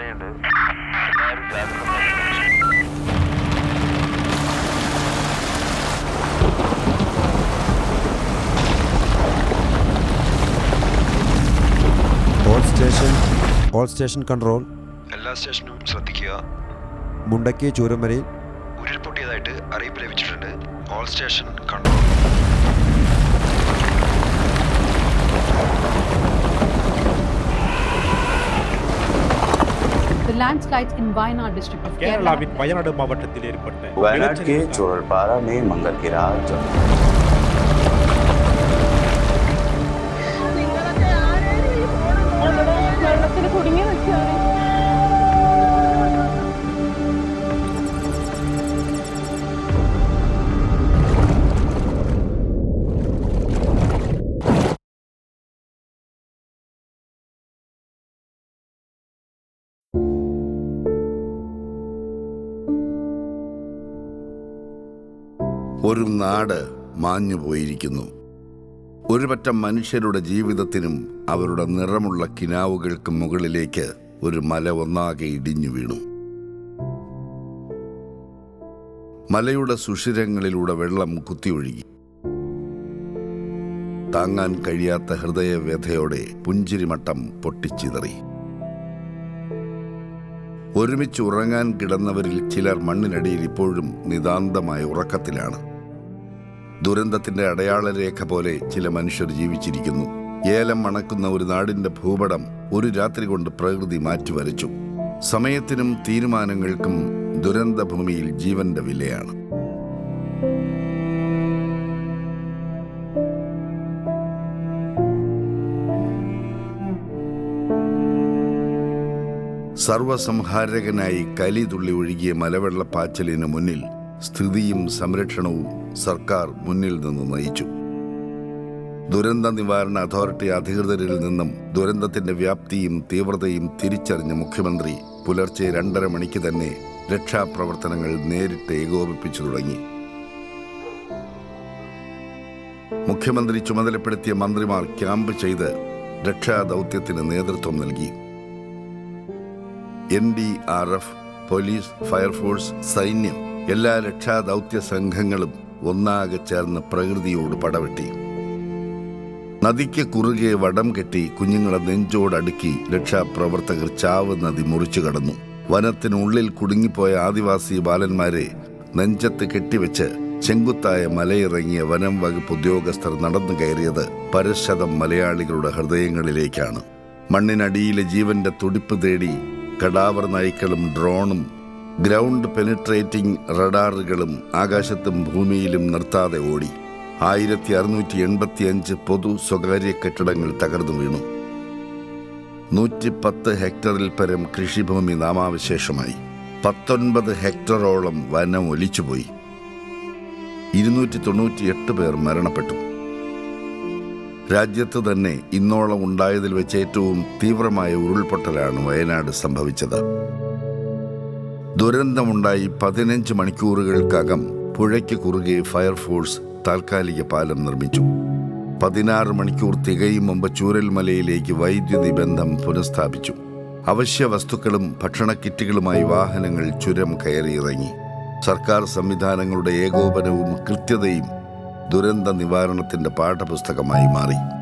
All station all station control എല്ലാ സ്റ്റേഷനും ശ്രദ്ധിക്കുക. മുണ്ടക്കി ചൂരമരയിൽ. ഉരുൾപൊട്ടിയതായിട്ട് അറിയിപ്പ് ലഭിച്ചിട്ടുണ്ട്. All station control The landslides in Wayanad district of Kerala. கேரளாவின் வயநாடு மாவட்டத்தில் ஏற்பட்ட वायनाड के நிலச்சரிவு चोरलपारा में मंगल की रात ഒരു നാട് മാഞ്ഞു പോയിരിക്കുന്നു ഒരുപറ്റം മനുഷ്യരുടെ ജീവിതത്തിനും അവരുടെ നിറമുള്ള കിനാവുകൾക്കും മുകളിലേക്ക് ഒരു മല ഒന്നാകെ ഇടിഞ്ഞു വീണു. മലയുടെ സുഷിരങ്ങളിലൂടെ വെള്ളം കുത്തിയൊഴുകി. താങ്ങാൻ കഴിയാത്ത ഹൃദയവ്യഥയോടെ പുഞ്ചിരിമട്ടം പൊട്ടിച്ചിതറി. ഒരുമിച്ച് ഉറങ്ങാൻ കിടന്നവരിൽ ചിലർ മണ്ണിനടിയിൽ ഇപ്പോഴും നിതാന്തമായ ഉറക്കത്തിലാണ്. ദുരന്തത്തിന്റെ അടയാളരേഖ പോലെ ചില മനുഷ്യർ ജീവിച്ചിരിക്കുന്നു. ഏലം മണക്കുന്ന ഒരു നാടിന്റെ ഭൂപടം ഒരു രാത്രി കൊണ്ട് പ്രകൃതി മാറ്റിവരച്ചു. സമയത്തിനും തീരുമാനങ്ങൾക്കും ദുരന്തഭൂമിയിൽ ജീവന്റെ വിലയാണ്. സർവസംഹാരകനായി കലി തുള്ളി ഒഴുകിയ മലവെള്ളപ്പാച്ചലിന് മുന്നിൽ സ്ഥിതിയും സംരക്ഷണവും സർക്കാർ മുന്നിൽ നിന്ന് നയിച്ചു. ദുരന്ത നിവാരണ അതോറിറ്റി അധികൃതരിൽ നിന്നും ദുരന്തത്തിന്റെ വ്യാപ്തിയും തീവ്രതയും തിരിച്ചറിഞ്ഞ മുഖ്യമന്ത്രി പുലർച്ചെ രണ്ടര മണിക്ക് തന്നെ രക്ഷാപ്രവർത്തനങ്ങൾ നേരിട്ട് ഏകോപിപ്പിച്ചു തുടങ്ങി. മുഖ്യമന്ത്രി ചുമതലപ്പെടുത്തിയ മന്ത്രിമാർ ക്യാമ്പ് ചെയ്ത് രക്ഷാദൗത്യത്തിന് നേതൃത്വം നൽകി. N D R F police fire force സൈന്യം എല്ലാ രക്ഷാദൗത്യ സംഘങ്ങളും ഒന്നാകെ ചേർന്ന് പ്രകൃതിയോട് പടവെട്ടി. നദിക്ക് കുറുകെ വടം കെട്ടി കുഞ്ഞുങ്ങളെ നെഞ്ചോടടുക്കി രക്ഷാപ്രവർത്തകർ ചാവ് നദി മുറിച്ചു കടന്നു. വനത്തിനുള്ളിൽ കുടുങ്ങിപ്പോയ ആദിവാസി ബാലന്മാരെ നെഞ്ചത്ത് കെട്ടിവെച്ച് ചെങ്കുത്തായ മലയിറങ്ങിയ വനം വകുപ്പ് ഉദ്യോഗസ്ഥർ നടന്നു കയറിയത് പരശതം മലയാളികളുടെ ഹൃദയങ്ങളിലേക്കാണ്. മണ്ണിനടിയിലെ ജീവന്റെ തുടിപ്പ് തേടി കടാവർ നായ്ക്കളും ഡ്രോണും ഗ്രൗണ്ട് പെനിട്രേറ്റിംഗ് റഡാറുകളും ആകാശത്തും ഭൂമിയിലും നിർത്താതെ ഓടി. ആയിരത്തി അറുന്നൂറ്റി എൺപത്തിയഞ്ച് പൊതു സ്വകാര്യ കെട്ടിടങ്ങൾ തകർന്നു വീണു. നൂറ്റി പത്ത് ഹെക്ടറിൽ പരം കൃഷിഭൂമി നാമാവശേഷമായി. പത്തൊൻപത് ഹെക്ടറോളം വനം ഒലിച്ചുപോയി. ഇരുന്നൂറ്റി തൊണ്ണൂറ്റിയെട്ട് പേർ മരണപ്പെട്ടു. രാജ്യത്ത് തന്നെ ഇന്നോളം ഉണ്ടായതിൽ വെച്ച് ഏറ്റവും തീവ്രമായ ഉരുൾപൊട്ടലാണ് വയനാട് സംഭവിച്ചത്. ദുരന്തമുണ്ടായി പതിനഞ്ച് മണിക്കൂറുകൾക്കകം പുഴയ്ക്ക് കുറുകെ ഫയർഫോഴ്സ് താൽക്കാലിക പാലം നിർമ്മിച്ചു. പതിനാറ് മണിക്കൂർ തികയും മുമ്പ് ചൂരൽമലയിലേക്ക് വൈദ്യുതി ബന്ധം പുനഃസ്ഥാപിച്ചു. അവശ്യ വസ്തുക്കളും ഭക്ഷണ കിറ്റുകളുമായി വാഹനങ്ങൾ ചുരം കയറിയിറങ്ങി. സർക്കാർ സംവിധാനങ്ങളുടെ ഏകോപനവും കൃത്യതയും ദുരന്ത നിവാരണത്തിന്റെ പാഠപുസ്തകമായി മാറി.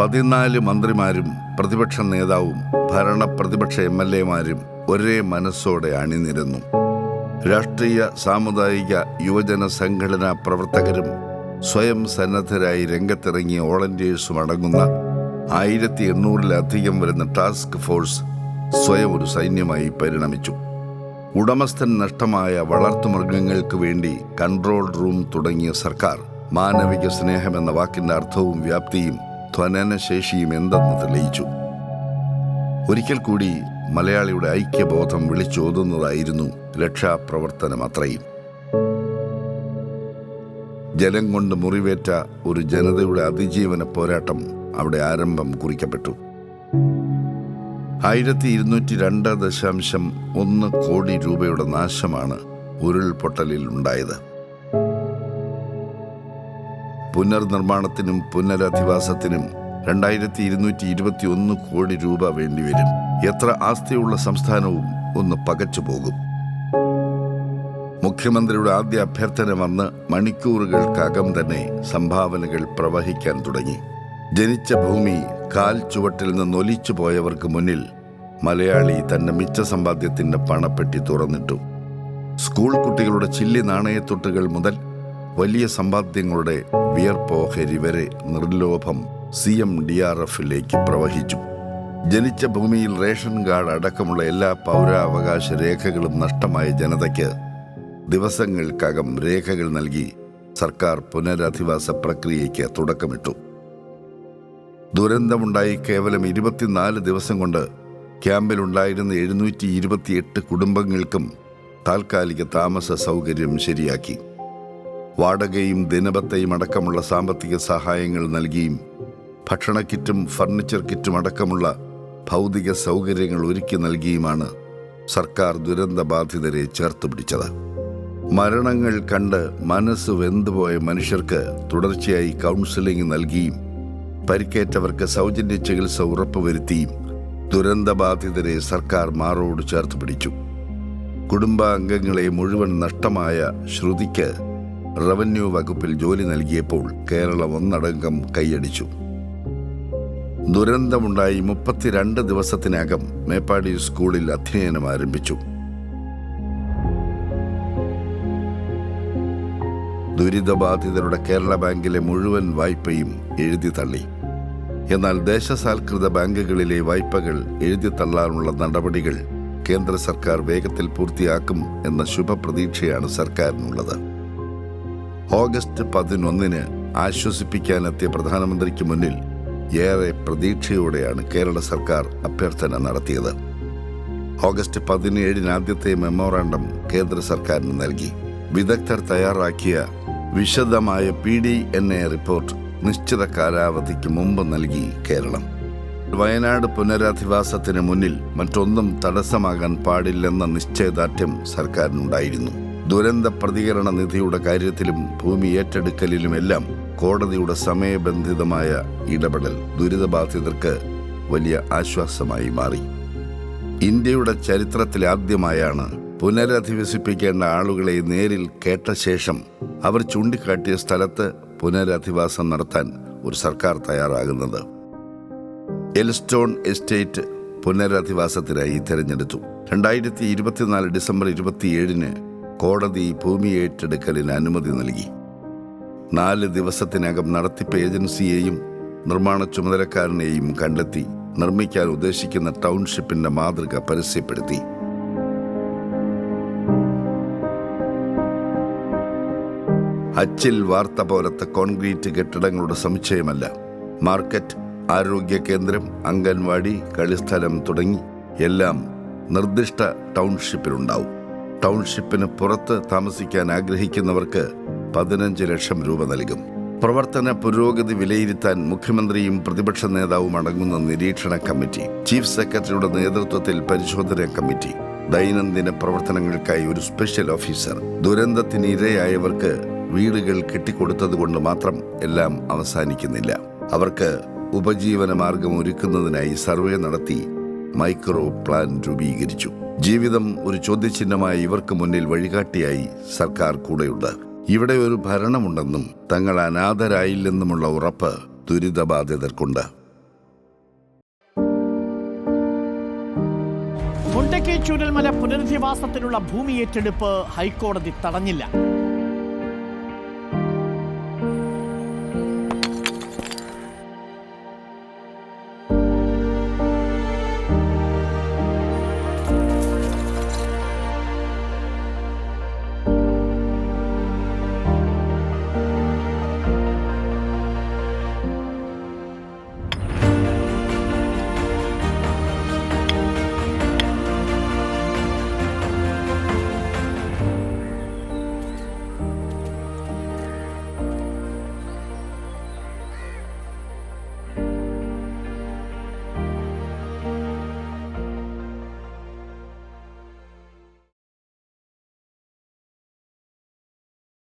പതിനാല് മന്ത്രിമാരും പ്രതിപക്ഷ നേതാവും ഭരണ പ്രതിപക്ഷ എം എൽ എമാരും ഒരേ മനസ്സോടെ അണിനിരന്നു. രാഷ്ട്രീയ സാമുദായിക യുവജന സംഘടനാ പ്രവർത്തകരും സ്വയം സന്നദ്ധരായി രംഗത്തിറങ്ങിയ വോളണ്ടിയേഴ്സും അടങ്ങുന്ന ആയിരത്തി എണ്ണൂറിലധികം വരുന്ന ടാസ്ക് ഫോഴ്സ് സ്വയം ഒരു സൈന്യമായി പരിണമിച്ചു. ഉടമസ്ഥൻ നഷ്ടമായ വളർത്തുമൃഗങ്ങൾക്ക് വേണ്ടി കൺട്രോൾ റൂം തുടങ്ങിയ സർക്കാർ മാനവിക സ്നേഹം എന്ന വാക്കിന്റെ അർത്ഥവും വ്യാപ്തിയും ധ്വനനശേഷിയും എന്തെന്ന് തെളിയിച്ചു. ഒരിക്കൽ കൂടി മലയാളിയുടെ ഐക്യബോധം വിളിച്ചോതുന്നതായിരുന്നു രക്ഷാപ്രവർത്തനം അത്രയും. ജലം കൊണ്ട് മുറിവേറ്റ ഒരു ജനതയുടെ അതിജീവന പോരാട്ടം അവിടെ ആരംഭം കുറിക്കപ്പെട്ടു. ആയിരത്തി ഇരുന്നൂറ്റി രണ്ട് ദശാംശം ഒന്ന് കോടി രൂപയുടെ നാശമാണ് ഉരുൾപൊട്ടലിൽ ഉണ്ടായത്. പുനർനിർമ്മാണത്തിനും പുനരധിവാസത്തിനും രണ്ടായിരത്തി ഇരുന്നൂറ്റി ഇരുപത്തി ഒന്ന് കോടി രൂപ വേണ്ടിവരും. എത്ര ആസ്തിയുള്ള സംസ്ഥാനവും ഒന്ന് പകച്ചു പോകും. മുഖ്യമന്ത്രിയുടെ ആദ്യ അഭ്യർത്ഥന വന്ന് മണിക്കൂറുകൾക്കകം തന്നെ സംഭാവനകൾ പ്രവഹിക്കാൻ തുടങ്ങി. ജനിച്ച ഭൂമി കാൽ ചുവട്ടിൽ നിന്ന് ഒലിച്ചു പോയവർക്ക് മുന്നിൽ മലയാളി തന്റെ മിച്ച സമ്പാദ്യത്തിന്റെ പണപ്പെട്ടി തുറന്നിട്ടു. സ്കൂൾ കുട്ടികളുടെ ചില്ലി നാണയത്തൊട്ടുകൾ മുതൽ വലിയ സമ്പാദ്യങ്ങളുടെ വിയർപ്പോഹരി വരെ നിർലോഭം സി എം ഡി ആർ എഫിലേക്ക് പ്രവഹിച്ചു. ജനിച്ച ഭൂമിയിൽ റേഷൻ കാർഡ് അടക്കമുള്ള എല്ലാ പൗരാവകാശ രേഖകളും നഷ്ടമായ ജനതയ്ക്ക് ദിവസങ്ങൾക്കകം രേഖകൾ നൽകി സർക്കാർ പുനരധിവാസ പ്രക്രിയയ്ക്ക് തുടക്കമിട്ടു. ദുരന്തമുണ്ടായി കേവലം ഇരുപത്തിനാല് ദിവസം കൊണ്ട് ക്യാമ്പിലുണ്ടായിരുന്ന എഴുന്നൂറ്റി ഇരുപത്തിയെട്ട് കുടുംബങ്ങൾക്കും താൽക്കാലിക താമസ സൗകര്യം ശരിയാക്കി. വാടകയും ദിനബത്തയും അടക്കമുള്ള സാമ്പത്തിക സഹായങ്ങൾ നൽകിയും ഭക്ഷണ കിറ്റും ഫർണിച്ചർ കിറ്റും അടക്കമുള്ള ഭൗതിക സൗകര്യങ്ങൾ ഒരുക്കി നൽകിയുമാണ് സർക്കാർ ദുരന്ത ബാധിതരെ ചേർത്ത് പിടിച്ചത്. മരണങ്ങൾ കണ്ട് മനസ്സ് വെന്തുപോയ മനുഷ്യർക്ക് തുടർച്ചയായി കൗൺസിലിംഗ് നൽകിയും പരിക്കേറ്റവർക്ക് സൗജന്യ ചികിത്സ ഉറപ്പുവരുത്തിയും ദുരന്തബാധിതരെ സർക്കാർ മാറോട് ചേർത്ത് പിടിച്ചു. കുടുംബാംഗങ്ങളെ മുഴുവൻ നഷ്ടമായ ശ്രുതിക്ക് റവന്യൂ വകുപ്പിൽ ജോലി നൽകിയപ്പോൾ കേരളം ഒന്നടങ്കം കൈയടിച്ചു. ദുരന്തമുണ്ടായി മുപ്പത്തിരണ്ട് ദിവസത്തിനകം മേപ്പാടി സ്കൂളിൽ അധ്യയനം ആരംഭിച്ചു. ദുരിതബാധിതരുടെ കേരള ബാങ്കിലെ മുഴുവൻ വായ്പയും എഴുതി തള്ളി. എന്നാൽ ദേശസാൽകൃത ബാങ്കുകളിലെ വായ്പകൾ എഴുതി തള്ളാനുള്ള നടപടികൾ കേന്ദ്ര സർക്കാർ വേഗത്തിൽ പൂർത്തിയാക്കും എന്ന ശുഭപ്രതീക്ഷയാണ് സർക്കാരിനുള്ളത്. ഓഗസ്റ്റ് പതിനൊന്നിന് ആശ്വസിപ്പിക്കാനെത്തിയ പ്രധാനമന്ത്രിക്ക് മുന്നിൽ ഏറെ പ്രതീക്ഷയോടെയാണ് കേരള സർക്കാർ അഭ്യർത്ഥന നടത്തിയത്. ഓഗസ്റ്റ് പതിനേഴിന് ആദ്യത്തെ മെമ്മോറാണ്ടം കേന്ദ്ര സർക്കാരിന് നൽകി. വിദഗ്ധർ തയ്യാറാക്കിയ വിശദമായ P D N A report നിശ്ചിത കാലാവധിക്ക് മുമ്പ് നൽകി കേരളം. വയനാട് പുനരധിവാസത്തിന് മുന്നിൽ മറ്റൊന്നും തടസ്സമാകാൻ പാടില്ലെന്ന നിശ്ചയദാർഢ്യം സർക്കാരിനുണ്ടായിരുന്നു. ദുരന്ത പ്രതികരണ നിധിയുടെ കാര്യത്തിലും ഭൂമി ഏറ്റെടുക്കലിലുമെല്ലാം കോടതിയുടെ സമയബന്ധിതമായ ഇടപെടൽ ദുരിതബാധിതർക്ക് വലിയ ആശ്വാസമായി മാറി. ഇന്ത്യയുടെ ചരിത്രത്തിലാദ്യമായാണ് പുനരധിവസിപ്പിക്കേണ്ട ആളുകളെ നേരിൽ കേട്ട ശേഷം അവർ ചൂണ്ടിക്കാട്ടിയ സ്ഥലത്ത് പുനരധിവാസം നടത്താൻ ഒരു സർക്കാർ തയ്യാറാകുന്നത്. എൽസ്റ്റോൺ എസ്റ്റേറ്റ് പുനരധിവാസത്തിനായി തിരഞ്ഞെടുത്തു. രണ്ടായിരത്തി ഇരുപത്തിനാല് ഡിസംബർ ഇരുപത്തിയേഴിന് കോടതി ഭൂമി ഏറ്റെടുക്കലിന് അനുമതി നൽകി. നാല് ദിവസത്തിനകം നടത്തിപ്പ് ഏജൻസിയെയും നിർമ്മാണ ചുമതലക്കാരനെയും കണ്ടെത്തി നിർമ്മിക്കാൻ ഉദ്ദേശിക്കുന്ന ടൗൺഷിപ്പിന്റെ മാതൃക പരസ്യപ്പെടുത്തി. അച്ചിൽ വാർത്ത പോലത്തെ കോൺക്രീറ്റ് കെട്ടിടങ്ങളുടെ സമുച്ചയമല്ല. മാർക്കറ്റ് ആരോഗ്യ കേന്ദ്രം അംഗൻവാടി കളിസ്ഥലം തുടങ്ങി എല്ലാം നിർദ്ദിഷ്ട ടൗൺഷിപ്പിലുണ്ടാവും. ടൗൺഷിപ്പിന് പുറത്ത് താമസിക്കാൻ ആഗ്രഹിക്കുന്നവർക്ക് പതിനഞ്ച് ലക്ഷം രൂപ നൽകും. പ്രവർത്തന പുരോഗതി വിലയിരുത്താൻ മുഖ്യമന്ത്രിയും പ്രതിപക്ഷ നേതാവും അടങ്ങുന്ന നിരീക്ഷണ കമ്മിറ്റി ചീഫ് സെക്രട്ടറിയുടെ നേതൃത്വത്തിൽ പരിശോധനാ കമ്മിറ്റി ദൈനംദിന പ്രവർത്തനങ്ങൾക്കായി ഒരു സ്പെഷ്യൽ ഓഫീസർ. ദുരന്തത്തിന് ഇരയായവർക്ക് വീടുകൾ കെട്ടിക്കൊടുത്തതുകൊണ്ട് മാത്രം എല്ലാം അവസാനിക്കുന്നില്ല. അവർക്ക് ഉപജീവന മാർഗം ഒരുക്കുന്നതിനായി സർവേ നടത്തി മൈക്രോ പ്ലാൻ രൂപീകരിച്ചു. ജീവിതം ഒരു ചോദ്യചിഹ്നമായി ഇവർക്ക് മുന്നിൽ വഴികാട്ടിയായി സർക്കാർ കൂടെയുണ്ട്. ഇവിടെ ഒരു ഭരണമുണ്ടെന്നും തങ്ങൾ അനാഥരായില്ലെന്നുമുള്ള ഉറപ്പ് ദുരിതബാധിതർക്കുണ്ട്. മുണ്ടക്കൈ ചൂരൽമല പുനരധിവാസത്തിനുള്ള ഭൂമി ഏറ്റെടുപ്പ് ഹൈക്കോടതി തടഞ്ഞില്ല.